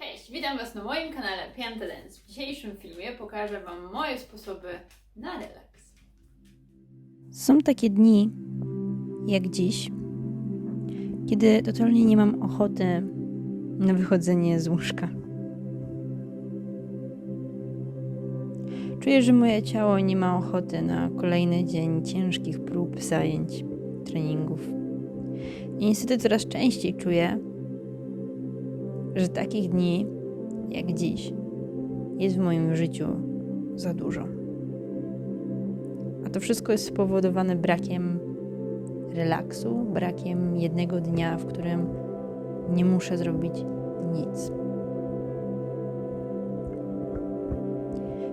Cześć, witam Was na moim kanale Pianta Dance. W dzisiejszym filmie pokażę Wam moje sposoby na relaks. Są takie dni, jak dziś, kiedy totalnie nie mam ochoty na wychodzenie z łóżka. Czuję, że moje ciało nie ma ochoty na kolejny dzień ciężkich prób, zajęć, treningów. Niestety coraz częściej czuję, że takich dni jak dziś jest w moim życiu za dużo. A to wszystko jest spowodowane brakiem relaksu, brakiem jednego dnia, w którym nie muszę zrobić nic.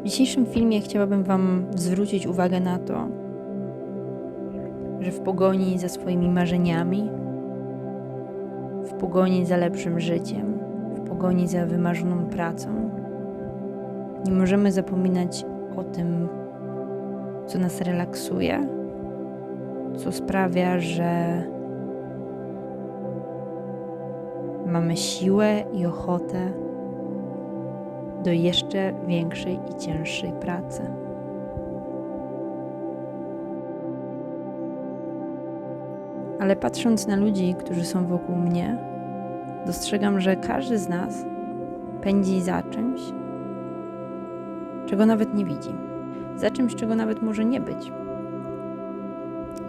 W dzisiejszym filmie chciałabym Wam zwrócić uwagę na to, w pogoni za swoimi marzeniami, w pogoni za lepszym życiem, w pogoni za wymarzoną pracą, nie możemy zapominać o tym, co nas relaksuje, co sprawia, że mamy siłę i ochotę do jeszcze większej i cięższej pracy. Ale patrząc na ludzi, którzy są wokół mnie, dostrzegam, że każdy z nas pędzi za czymś, czego nawet nie widzi za czymś, czego nawet może nie być.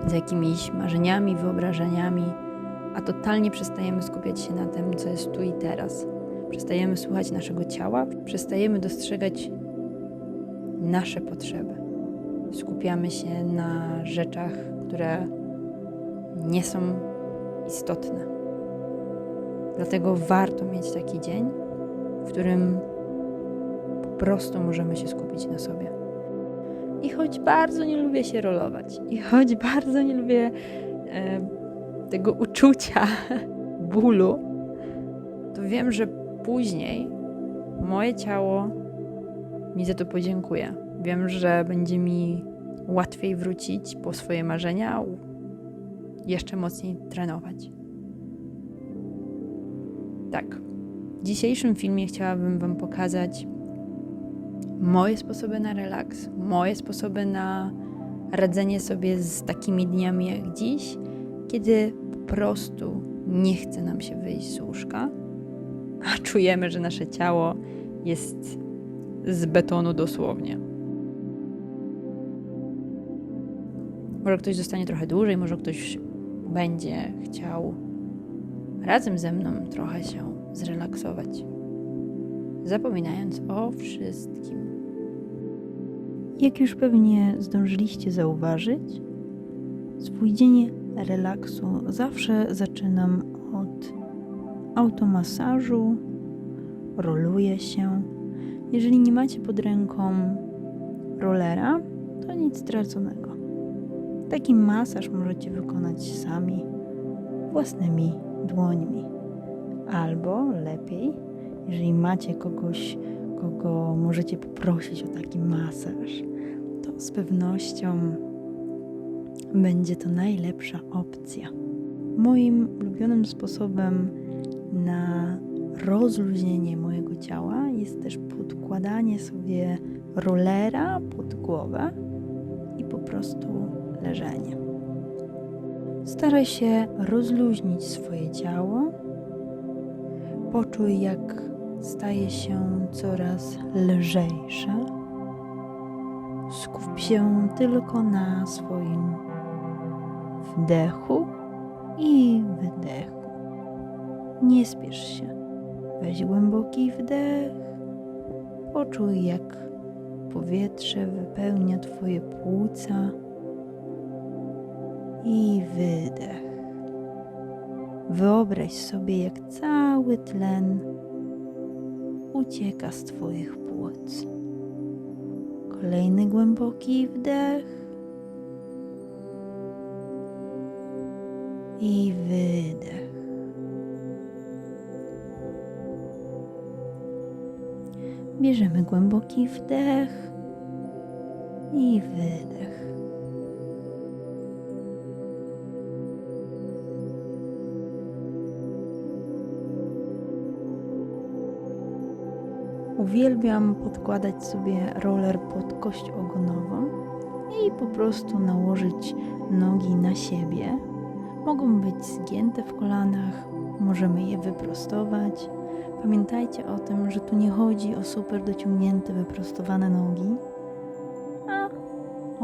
Z jakimiś marzeniami, wyobrażeniami, a totalnie przestajemy skupiać się na tym, co jest tu i teraz. Przestajemy słuchać naszego ciała, przestajemy dostrzegać nasze potrzeby. Skupiamy się na rzeczach, które nie są istotne. Dlatego warto mieć taki dzień, w którym po prostu możemy się skupić na sobie. I choć bardzo nie lubię się rolować, i choć bardzo nie lubię e, tego uczucia bólu, to wiem, że później moje ciało mi za to podziękuje. Wiem, że będzie mi łatwiej wrócić po swoje marzenia, jeszcze mocniej trenować. Tak. W dzisiejszym filmie chciałabym Wam pokazać, moje sposoby na relaks, moje sposoby na radzenie sobie z takimi dniami jak dziś, kiedy po prostu nie chce nam się wyjść z łóżka, a czujemy, że nasze ciało jest z betonu dosłownie. Może ktoś zostanie trochę dłużej, może ktoś będzie chciał razem ze mną trochę się zrelaksować, zapominając o wszystkim. Jak już pewnie zdążyliście zauważyć, swój dzień relaksu zawsze zaczynam od automasażu, roluję się. Jeżeli nie macie pod ręką rolera, to nic straconego. Taki masaż możecie wykonać sami, własnymi dłońmi. Albo lepiej, jeżeli macie kogoś, kogo możecie poprosić o taki masaż, to z pewnością będzie to najlepsza opcja. Moim ulubionym sposobem na rozluźnienie mojego ciała jest też podkładanie sobie rolera pod głowę i po prostu leżenie. Staraj się rozluźnić swoje ciało. Poczuj, jak staje się coraz lżejsze. Skup się tylko na swoim wdechu i wydechu. Nie spiesz się. Weź głęboki wdech. Poczuj, jak powietrze wypełnia Twoje płuca. I wydech. Wyobraź sobie, jak cały tlen ucieka z Twoich płuc. Kolejny głęboki wdech i wydech. Bierzemy głęboki wdech i wydech. Uwielbiam podkładać sobie roller pod kość ogonową i po prostu nałożyć nogi na siebie. Mogą być zgięte w kolanach, możemy je wyprostować. Pamiętajcie o tym, że tu nie chodzi o super dociągnięte, wyprostowane nogi, a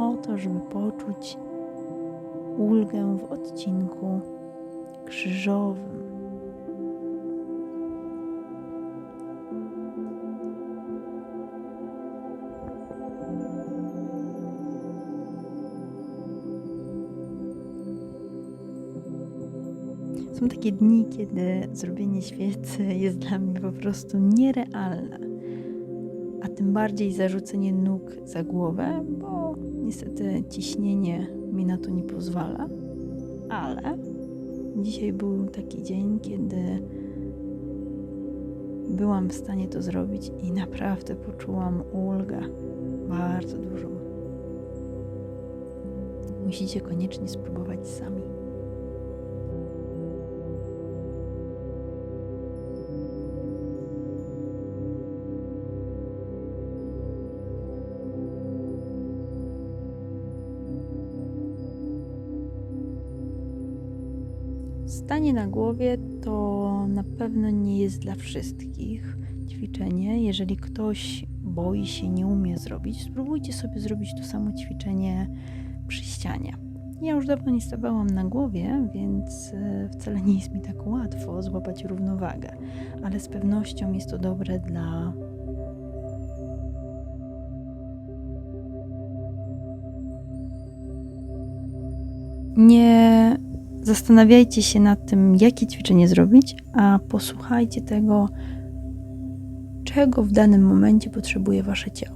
o to, żeby poczuć ulgę w odcinku krzyżowym. Są takie dni, kiedy zrobienie świecy jest dla mnie po prostu nierealne. A tym bardziej zarzucenie nóg za głowę, bo niestety ciśnienie mi na to nie pozwala. Ale dzisiaj był taki dzień, kiedy byłam w stanie to zrobić i naprawdę poczułam ulgę. Bardzo dużą. Musicie koniecznie spróbować sami. Stanie na głowie to na pewno nie jest dla wszystkich ćwiczenie. Jeżeli ktoś boi się, nie umie zrobić, spróbujcie sobie zrobić to samo ćwiczenie przy ścianie. Ja już dawno nie stawałam na głowie, więc e, wcale nie jest mi tak łatwo złapać równowagę, ale z pewnością jest to dobre dla nie zastanawiajcie się nad tym, jakie ćwiczenie zrobić, a posłuchajcie tego, czego w danym momencie potrzebuje wasze ciało.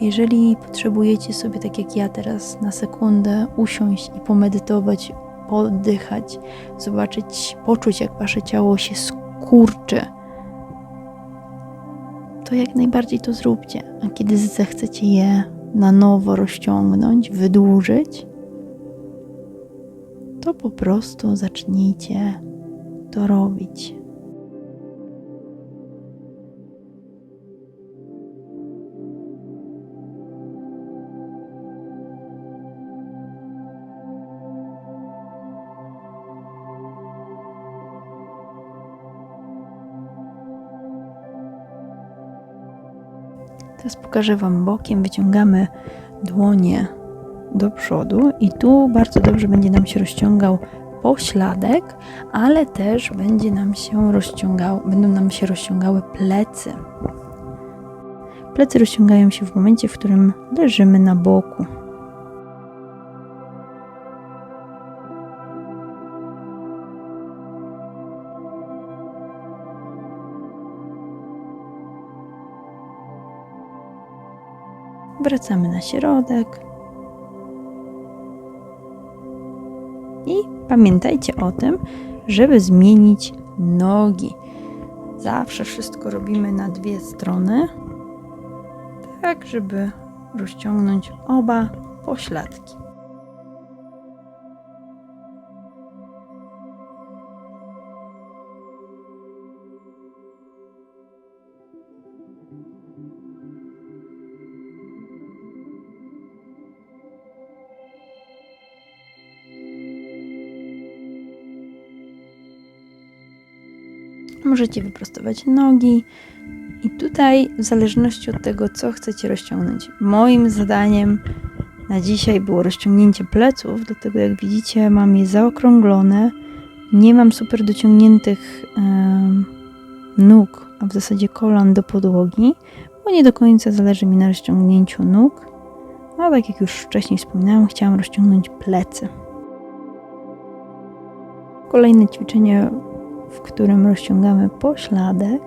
Jeżeli potrzebujecie sobie, tak jak ja teraz, na sekundę usiąść i pomedytować, poddychać, zobaczyć, poczuć, jak wasze ciało się skurczy, to jak najbardziej to zróbcie. A kiedy zechcecie je na nowo rozciągnąć, wydłużyć, to po prostu zacznijcie to robić. Teraz pokażę Wam bokiem. Wyciągamy dłonie do przodu i tu bardzo dobrze będzie nam się rozciągał pośladek, ale też będzie nam się rozciągał, będą nam się rozciągały plecy. Plecy rozciągają się w momencie, w którym leżymy na boku. Wracamy na środek. I pamiętajcie o tym, żeby zmienić nogi. Zawsze wszystko robimy na dwie strony, tak żeby rozciągnąć oba pośladki. Możecie wyprostować nogi. I tutaj, w zależności od tego, co chcecie rozciągnąć, moim zadaniem na dzisiaj było rozciągnięcie pleców, dlatego jak widzicie, mam je zaokrąglone. Nie mam super dociągniętych em, nóg, a w zasadzie kolan do podłogi, bo nie do końca zależy mi na rozciągnięciu nóg, A tak jak już wcześniej wspominałam, chciałam rozciągnąć plecy. Kolejne ćwiczenie, w którym rozciągamy pośladek,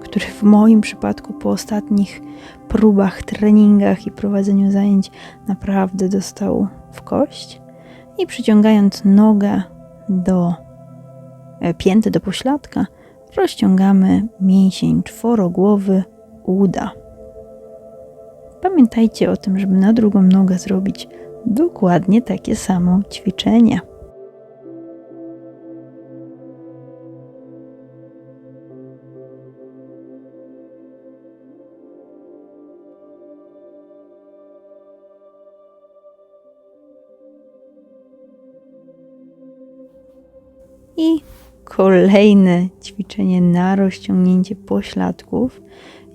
który w moim przypadku po ostatnich próbach, treningach i prowadzeniu zajęć naprawdę dostał w kość. I przyciągając nogę do e, pięty do pośladka, rozciągamy mięsień czworogłowy uda. Pamiętajcie o tym, żeby na drugą nogę zrobić dokładnie takie samo ćwiczenie. I kolejne ćwiczenie na rozciągnięcie pośladków.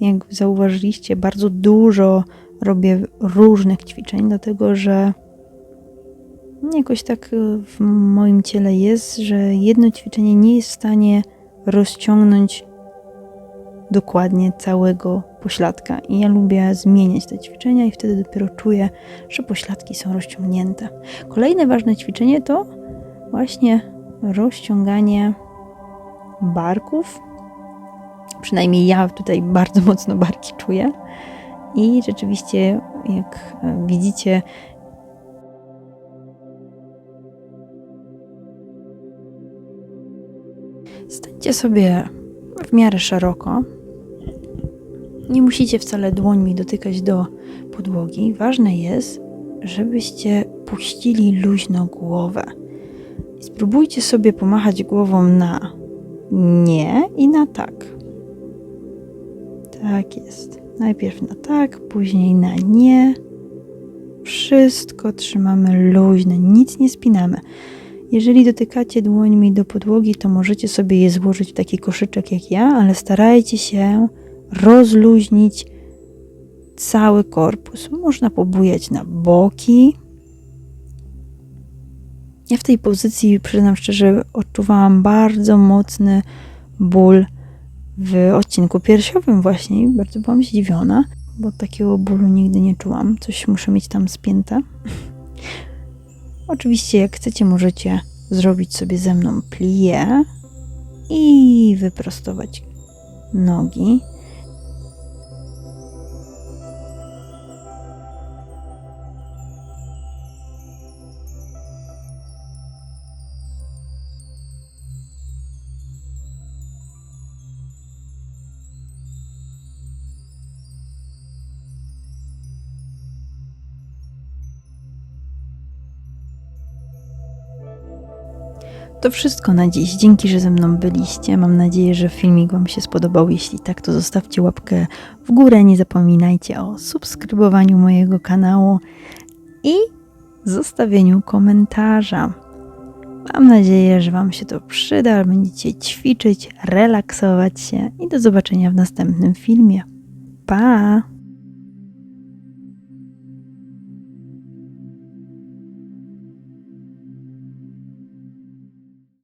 Jak zauważyliście, bardzo dużo robię różnych ćwiczeń, dlatego że jakoś tak w moim ciele jest, że jedno ćwiczenie nie jest w stanie rozciągnąć dokładnie całego pośladka. I ja lubię zmieniać te ćwiczenia, i wtedy dopiero czuję, że pośladki są rozciągnięte. Kolejne ważne ćwiczenie to właśnie rozciąganie barków. Przynajmniej ja tutaj bardzo mocno barki czuję. I rzeczywiście, jak widzicie, stańcie sobie w miarę szeroko. Nie musicie wcale dłońmi dotykać do podłogi. Ważne jest, żebyście puścili luźno głowę. Spróbujcie sobie pomachać głową na nie i na tak. Tak jest. Najpierw na tak, później na nie. Wszystko trzymamy luźne, nic nie spinamy. Jeżeli dotykacie dłońmi do podłogi, to możecie sobie je złożyć w taki koszyczek jak ja, ale starajcie się rozluźnić cały korpus. Można pobujać na boki, ja w tej pozycji, przyznam szczerze, odczuwałam bardzo mocny ból w odcinku piersiowym właśnie. Bardzo byłam zdziwiona, bo takiego bólu nigdy nie czułam. Coś muszę mieć tam spięte. Oczywiście, jak chcecie, możecie zrobić sobie ze mną plié i wyprostować nogi. To wszystko na dziś. Dzięki, że ze mną byliście. Mam nadzieję, że filmik Wam się spodobał. Jeśli tak, to zostawcie łapkę w górę. Nie zapominajcie o subskrybowaniu mojego kanału i zostawieniu komentarza. Mam nadzieję, że Wam się to przyda, będziecie ćwiczyć, relaksować się i do zobaczenia w następnym filmie. Pa!